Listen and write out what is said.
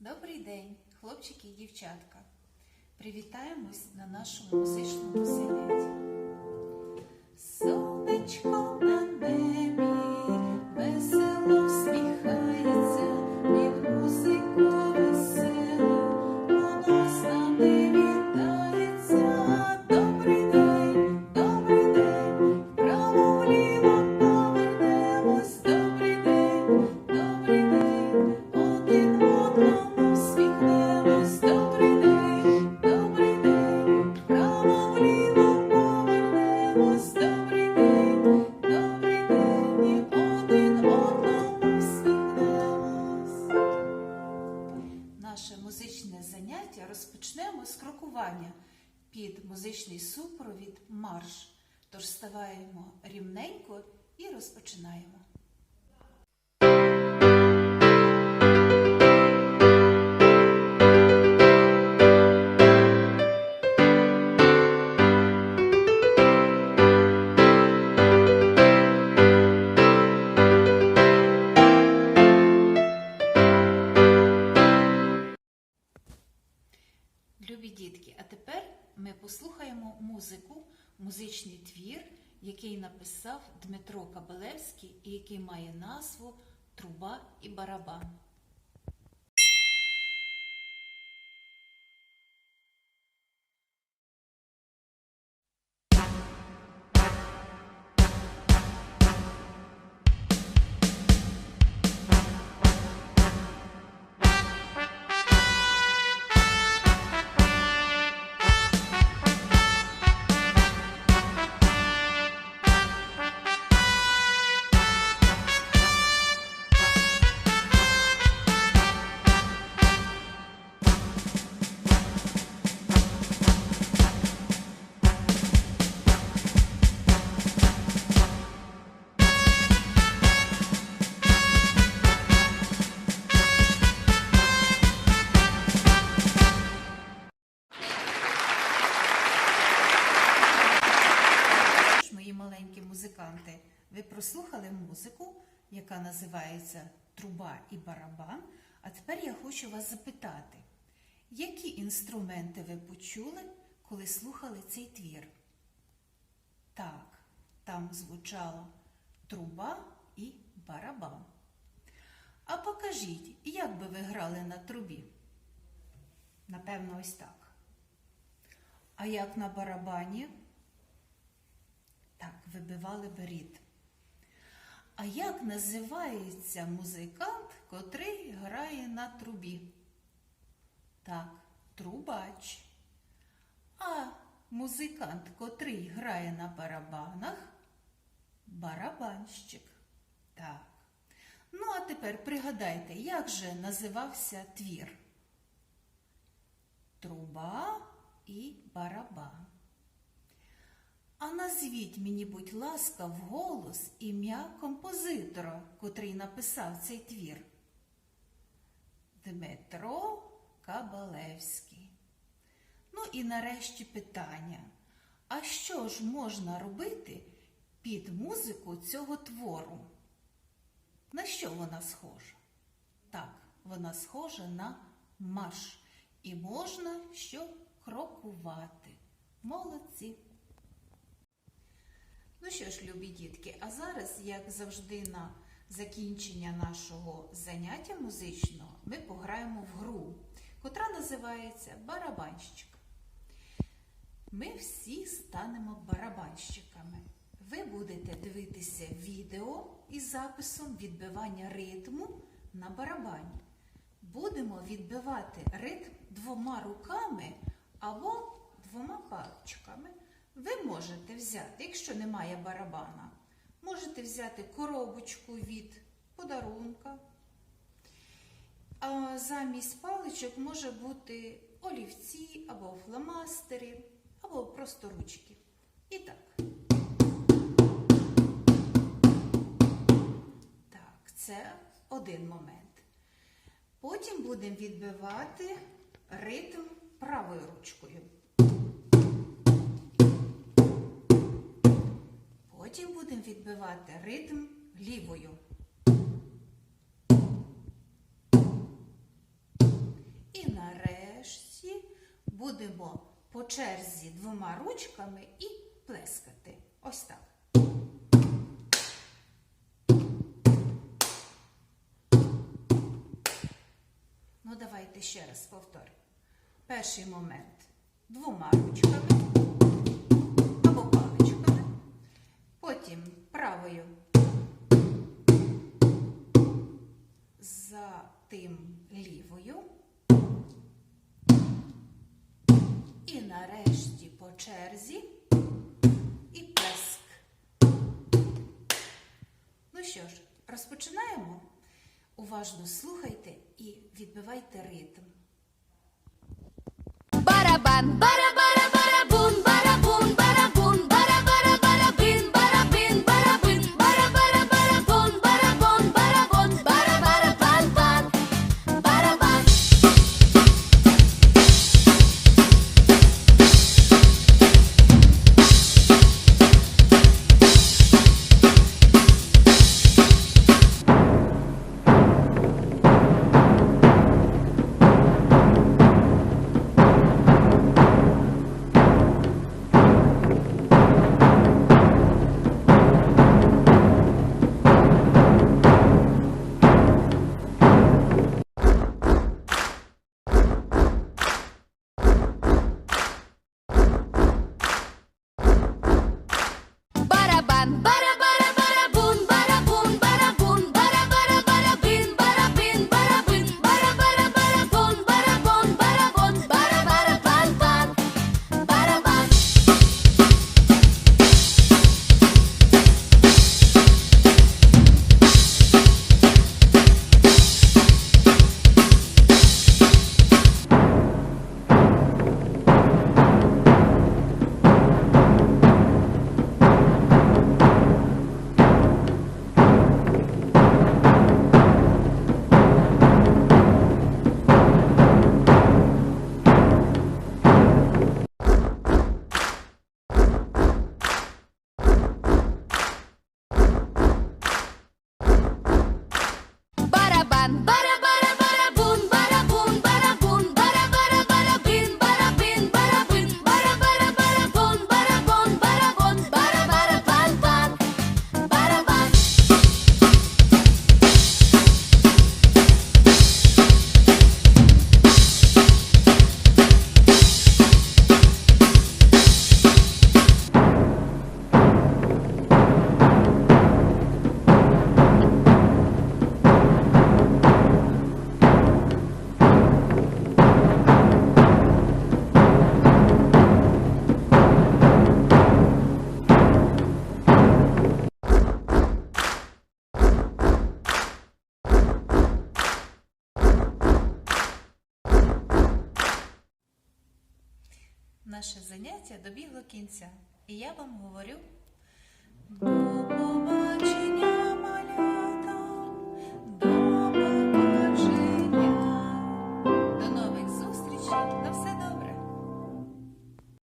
Добрий день, хлопчики і дівчатка. Привітаємось на нашому музичному занятті. Сонечко розпочнемо з крокування під музичний супровід марш. Тож ставаємо рівненько і розпочинаємо. Послухаємо музику, музичний твір, який написав Дмитро Кабалевський і який має назву Труба і барабан. Ви прослухали музику, яка називається Труба і барабан. А тепер я хочу вас запитати, які інструменти ви почули, коли слухали цей твір? Так, там звучала труба і барабан. А покажіть, як би ви грали на трубі? Напевно, ось так. А як на барабані? Так, вибивали беріт. А як називається музикант, котрий грає на трубі? Так, трубач. А музикант, котрий грає на барабанах? Барабанщик. Так. Ну, а тепер пригадайте, як же називався твір? Труба і барабан. А назвіть мені, будь ласка, вголос ім'я композитора, котрий написав цей твір. Дмитро Кабалевський. Ну і нарешті питання. А що ж можна робити під музику цього твору? На що вона схожа? Так, вона схожа на марш. І можна що крокувати. Молодці. Ну що ж, любі дітки, а зараз, як завжди, на закінчення нашого заняття музичного, ми пограємо в гру, котра називається барабанщик. Ми всі станемо барабанщиками. Ви будете дивитися відео із записом відбивання ритму на барабані. Будемо відбивати ритм двома руками або двома пальчиками. Ви можете взяти, якщо немає барабана, можете взяти коробочку від подарунка. А замість паличок може бути олівці або фломастери, або просто ручки. І так. Так, це один момент. Потім будемо відбивати ритм правою ручкою. Будемо відбивати ритм лівою. будемо по черзі двома ручками і плескати. Ось так. Ну, давайте ще раз повторимо. Перший момент двома ручками розпочинаємо. Уважно слухайте і відбивайте ритм. Барабан, бара-бара, Наше заняття добігло кінця, і я вам говорю.